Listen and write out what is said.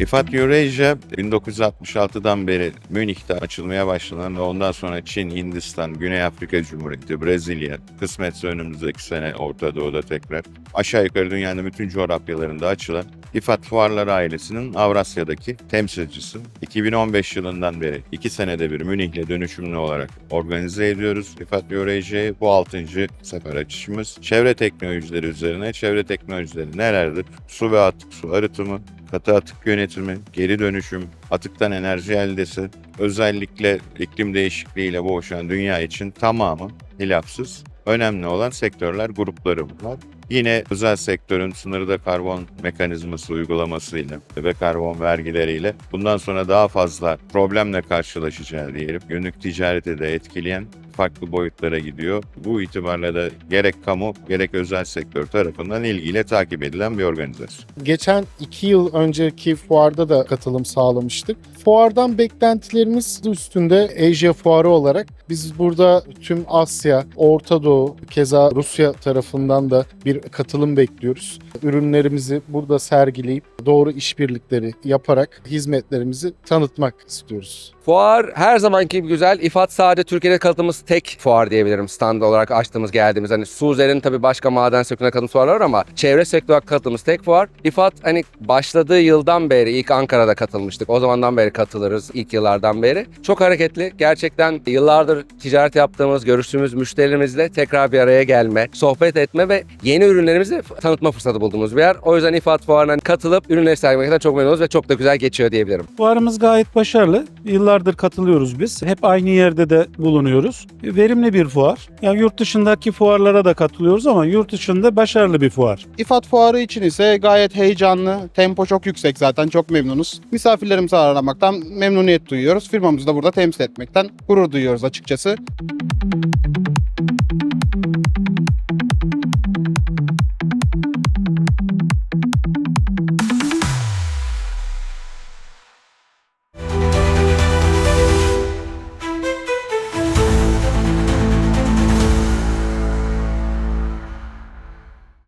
İFAD Eurasia 1966'dan beri Münih'te açılmaya başlanan ve ondan sonra Çin, Hindistan, Güney Afrika Cumhuriyeti, Brezilya, kısmetse önümüzdeki sene Orta Doğu'da tekrar aşağı yukarı dünyanın bütün coğrafyalarında açılan İFAD Fuarları ailesinin Avrasya'daki temsilcisi. 2015 yılından beri iki senede bir Münih'le dönüşümlü olarak organize ediyoruz. İFAD Eurasia'yı bu 6. sefer açışımız. Çevre teknolojileri üzerine, çevre teknolojileri nelerdir? Su ve atık su arıtımı, katı atık yönetimi, geri dönüşüm, atıktan enerji eldesi, özellikle iklim değişikliğiyle boğuşan dünya için tamamı hilafsız önemli olan sektörler grupları bunlar. Yine özel sektörün sınırda karbon mekanizması uygulamasıyla ve karbon vergileriyle bundan sonra daha fazla problemle karşılaşacağı diyelim. Günlük ticareti de etkileyen farklı boyutlara gidiyor. Bu itibarla da gerek kamu gerek özel sektör tarafından ilgiyle takip edilen bir organizasyon. Geçen iki yıl önceki fuarda da katılım sağlamıştık. Fuardan beklentilerimiz üstünde Asia Fuarı olarak biz burada tüm Asya, Orta Doğu, keza Rusya tarafından da bir katılım bekliyoruz. Ürünlerimizi burada sergileyip doğru işbirlikleri yaparak hizmetlerimizi tanıtmak istiyoruz. Fuar her zamanki gibi güzel. İFAD sadece Türkiye'de katıldığımız tek fuar diyebilirim stand olarak açtığımız geldiğimiz. Hani Suze'nin tabii başka maden sektörüne katıldığımız fuarlar var ama çevre sektörü olarak katıldığımız tek fuar. İFAD hani başladığı yıldan beri ilk Ankara'da katılmıştık. O zamandan beri katılırız ilk yıllardan beri. Çok hareketli. Gerçekten yıllardır ticaret yaptığımız, görüştüğümüz müşterilerimizle tekrar bir araya gelme, sohbet etme ve yeni ürünlerimizi tanıtma fırsatı bulduğumuz bir yer. O yüzden İFAD fuarına katılıp ürünleri sergilemekten çok memnunuz ve çok da güzel geçiyor diyebilirim. Fuarımız gayet başarılı. Yıllardır katılıyoruz biz. Hep aynı yerde de bulunuyoruz. Verimli bir fuar. Yani yurt dışındaki fuarlara da katılıyoruz ama yurt dışında başarılı bir fuar. İFAD fuarı için ise gayet heyecanlı, tempo çok yüksek zaten çok memnunuz. Misafirlerimizi ağırlamaktan memnuniyet duyuyoruz. Firmamızı da burada temsil etmekten gurur duyuyoruz açıkçası.